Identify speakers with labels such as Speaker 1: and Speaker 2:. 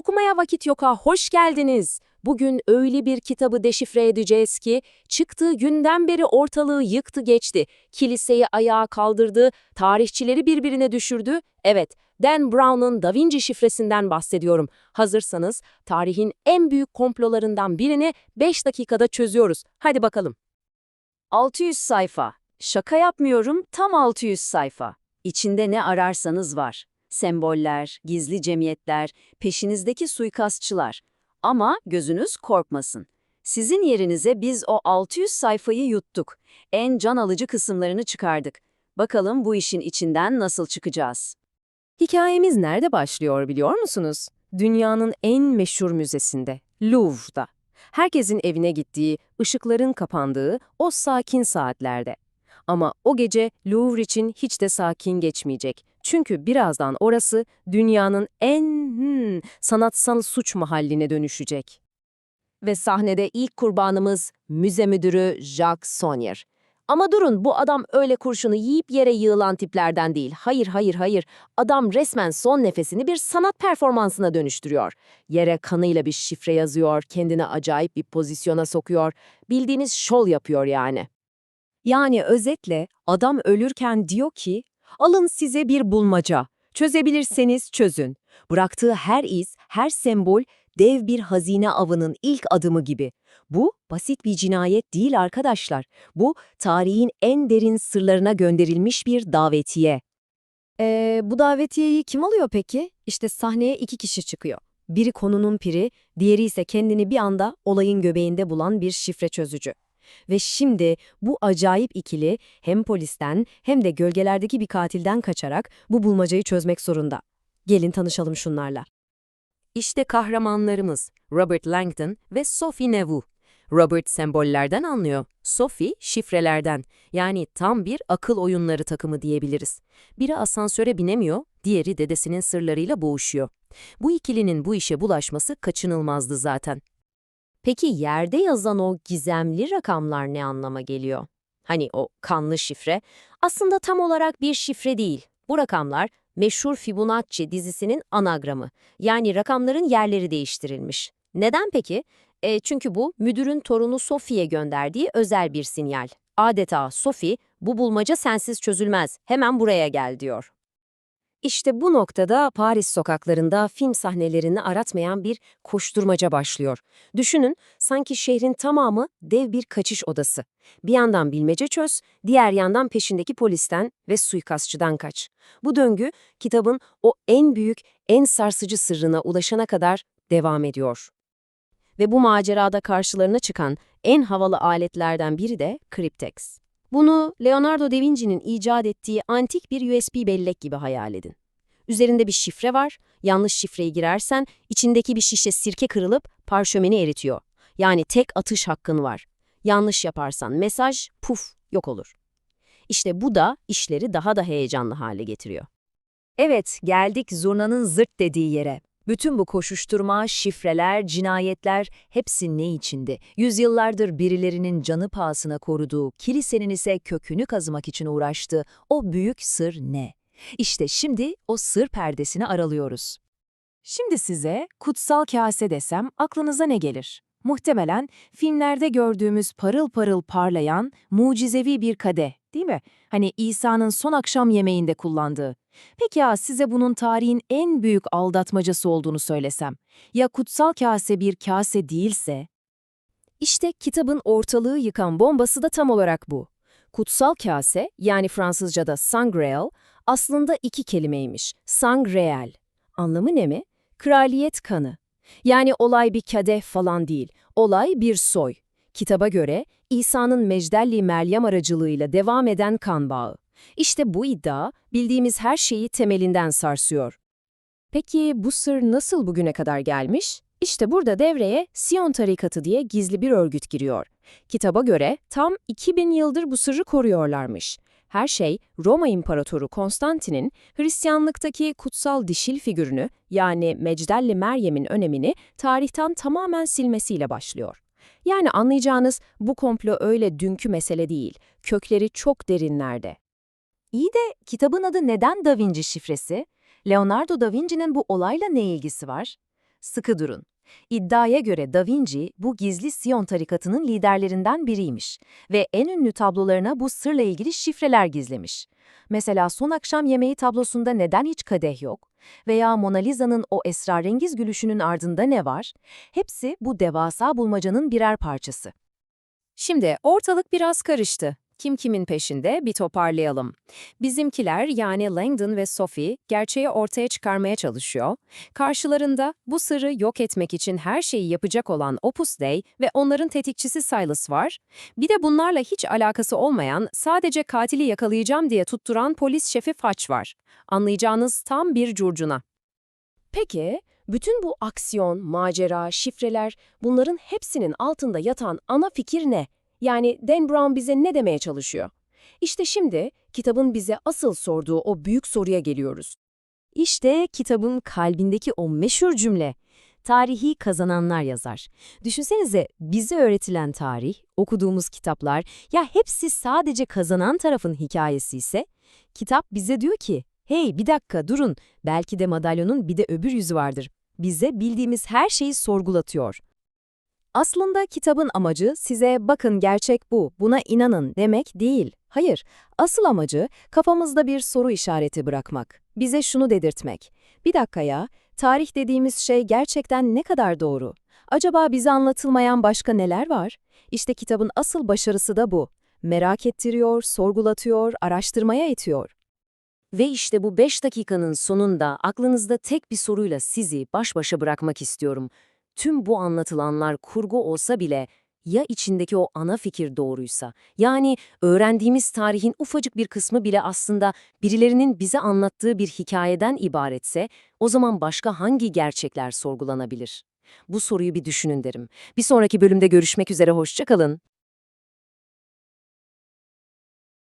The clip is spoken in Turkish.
Speaker 1: Okumaya vakit yoka hoş geldiniz. Bugün öyle bir kitabı deşifre edeceğiz ki çıktığı günden beri ortalığı yıktı geçti. Kiliseyi ayağa kaldırdı, tarihçileri birbirine düşürdü. Evet, Dan Brown'un Da Vinci şifresinden bahsediyorum. Hazırsanız tarihin en büyük komplolarından birini 5 dakikada çözüyoruz. Hadi bakalım.
Speaker 2: 600 sayfa. Şaka yapmıyorum, tam 600 sayfa. İçinde ne ararsanız var. Semboller, gizli cemiyetler, peşinizdeki suikastçılar. Ama gözünüz korkmasın. Sizin yerinize biz o 600 sayfayı yuttuk. En can alıcı kısımlarını çıkardık. Bakalım bu işin içinden nasıl çıkacağız?
Speaker 1: Hikayemiz nerede başlıyor biliyor musunuz? Dünyanın en meşhur müzesinde, Louvre'da. Herkesin evine gittiği, ışıkların kapandığı o sakin saatlerde. Ama o gece Louvre için hiç de sakin geçmeyecek. Çünkü birazdan orası dünyanın en hmm, sanatsal suç mahalline dönüşecek. Ve sahnede ilk kurbanımız müze müdürü Jacques Sonnier. Ama durun bu adam öyle kurşunu yiyip yere yığılan tiplerden değil. Hayır hayır hayır. Adam resmen son nefesini bir sanat performansına dönüştürüyor. Yere kanıyla bir şifre yazıyor, kendini acayip bir pozisyona sokuyor. Bildiğiniz şov yapıyor yani. Yani özetle adam ölürken diyor ki, alın size bir bulmaca. Çözebilirseniz çözün. Bıraktığı her iz, her sembol dev bir hazine avının ilk adımı gibi. Bu basit bir cinayet değil arkadaşlar. Bu tarihin en derin sırlarına gönderilmiş bir davetiye.
Speaker 3: Ee, bu davetiyeyi kim alıyor peki? İşte sahneye iki kişi çıkıyor. Biri konunun piri, diğeri ise kendini bir anda olayın göbeğinde bulan bir şifre çözücü. Ve şimdi bu acayip ikili hem polisten hem de gölgelerdeki bir katilden kaçarak bu bulmacayı çözmek zorunda. Gelin tanışalım şunlarla.
Speaker 1: İşte kahramanlarımız Robert Langdon ve Sophie Neveu. Robert sembollerden anlıyor, Sophie şifrelerden. Yani tam bir akıl oyunları takımı diyebiliriz. Biri asansöre binemiyor, diğeri dedesinin sırlarıyla boğuşuyor. Bu ikilinin bu işe bulaşması kaçınılmazdı zaten. Peki yerde yazan o gizemli rakamlar ne anlama geliyor? Hani o kanlı şifre aslında tam olarak bir şifre değil. Bu rakamlar meşhur Fibonacci dizisinin anagramı. Yani rakamların yerleri değiştirilmiş. Neden peki? E, çünkü bu müdürün torunu Sophie'ye gönderdiği özel bir sinyal. Adeta Sophie, bu bulmaca sensiz çözülmez, hemen buraya gel diyor. İşte bu noktada Paris sokaklarında film sahnelerini aratmayan bir koşturmaca başlıyor. Düşünün, sanki şehrin tamamı dev bir kaçış odası. Bir yandan bilmece çöz, diğer yandan peşindeki polisten ve suikastçıdan kaç. Bu döngü, kitabın o en büyük, en sarsıcı sırrına ulaşana kadar devam ediyor. Ve bu macerada karşılarına çıkan en havalı aletlerden biri de Cryptex. Bunu Leonardo da Vinci'nin icat ettiği antik bir USB bellek gibi hayal edin. Üzerinde bir şifre var, yanlış şifreyi girersen içindeki bir şişe sirke kırılıp parşömeni eritiyor. Yani tek atış hakkın var. Yanlış yaparsan mesaj puf yok olur. İşte bu da işleri daha da heyecanlı hale getiriyor.
Speaker 2: Evet, geldik zurnanın zırt dediği yere. Bütün bu koşuşturma, şifreler, cinayetler hepsi ne içindi? Yüzyıllardır birilerinin canı pahasına koruduğu, kilisenin ise kökünü kazımak için uğraştığı o büyük sır ne? İşte şimdi o sır perdesini aralıyoruz.
Speaker 4: Şimdi size kutsal kase desem aklınıza ne gelir? Muhtemelen filmlerde gördüğümüz parıl parıl parlayan, mucizevi bir kadeh, değil mi? Hani İsa'nın son akşam yemeğinde kullandığı. Peki ya size bunun tarihin en büyük aldatmacası olduğunu söylesem? Ya kutsal kase bir kase değilse?
Speaker 1: İşte kitabın ortalığı yıkan bombası da tam olarak bu. Kutsal kase, yani Fransızca'da sangreal, aslında iki kelimeymiş. Sangreal. Anlamı ne mi? Kraliyet kanı. Yani olay bir kadeh falan değil. Olay bir soy. Kitaba göre İsa'nın Mecdelli Meryem aracılığıyla devam eden kan bağı. İşte bu iddia bildiğimiz her şeyi temelinden sarsıyor. Peki bu sır nasıl bugüne kadar gelmiş? İşte burada devreye Sion tarikatı diye gizli bir örgüt giriyor. Kitaba göre tam 2000 yıldır bu sırrı koruyorlarmış. Her şey Roma İmparatoru Konstantin'in Hristiyanlıktaki kutsal dişil figürünü yani Mecdelli Meryem'in önemini tarihten tamamen silmesiyle başlıyor. Yani anlayacağınız bu komplo öyle dünkü mesele değil, kökleri çok derinlerde.
Speaker 2: İyi de kitabın adı neden Da Vinci şifresi? Leonardo da Vinci'nin bu olayla ne ilgisi var?
Speaker 1: Sıkı durun. İddiaya göre Da Vinci bu gizli Siyon tarikatının liderlerinden biriymiş ve en ünlü tablolarına bu sırla ilgili şifreler gizlemiş. Mesela Son Akşam Yemeği tablosunda neden hiç kadeh yok? Veya Mona Lisa'nın o esrarengiz gülüşünün ardında ne var? Hepsi bu devasa bulmacanın birer parçası.
Speaker 5: Şimdi ortalık biraz karıştı. Kim kimin peşinde bir toparlayalım. Bizimkiler yani Langdon ve Sophie gerçeği ortaya çıkarmaya çalışıyor. Karşılarında bu sırrı yok etmek için her şeyi yapacak olan Opus Dei ve onların tetikçisi Silas var. Bir de bunlarla hiç alakası olmayan, sadece katili yakalayacağım diye tutturan polis şefi Faç var. Anlayacağınız tam bir curcuna.
Speaker 6: Peki, bütün bu aksiyon, macera, şifreler, bunların hepsinin altında yatan ana fikir ne? Yani Dan Brown bize ne demeye çalışıyor? İşte şimdi kitabın bize asıl sorduğu o büyük soruya geliyoruz.
Speaker 1: İşte kitabın kalbindeki o meşhur cümle. Tarihi kazananlar yazar. Düşünsenize bize öğretilen tarih, okuduğumuz kitaplar ya hepsi sadece kazanan tarafın hikayesi ise kitap bize diyor ki hey bir dakika durun belki de madalyonun bir de öbür yüzü vardır. Bize bildiğimiz her şeyi sorgulatıyor.
Speaker 3: Aslında kitabın amacı size bakın gerçek bu, buna inanın demek değil. Hayır, asıl amacı kafamızda bir soru işareti bırakmak. Bize şunu dedirtmek. Bir dakika ya, tarih dediğimiz şey gerçekten ne kadar doğru? Acaba bize anlatılmayan başka neler var? İşte kitabın asıl başarısı da bu. Merak ettiriyor, sorgulatıyor, araştırmaya itiyor.
Speaker 6: Ve işte bu 5 dakikanın sonunda aklınızda tek bir soruyla sizi baş başa bırakmak istiyorum. Tüm bu anlatılanlar kurgu olsa bile ya içindeki o ana fikir doğruysa, yani öğrendiğimiz tarihin ufacık bir kısmı bile aslında birilerinin bize anlattığı bir hikayeden ibaretse, o zaman başka hangi gerçekler sorgulanabilir? Bu soruyu bir düşünün derim. Bir sonraki bölümde görüşmek üzere, hoşça kalın.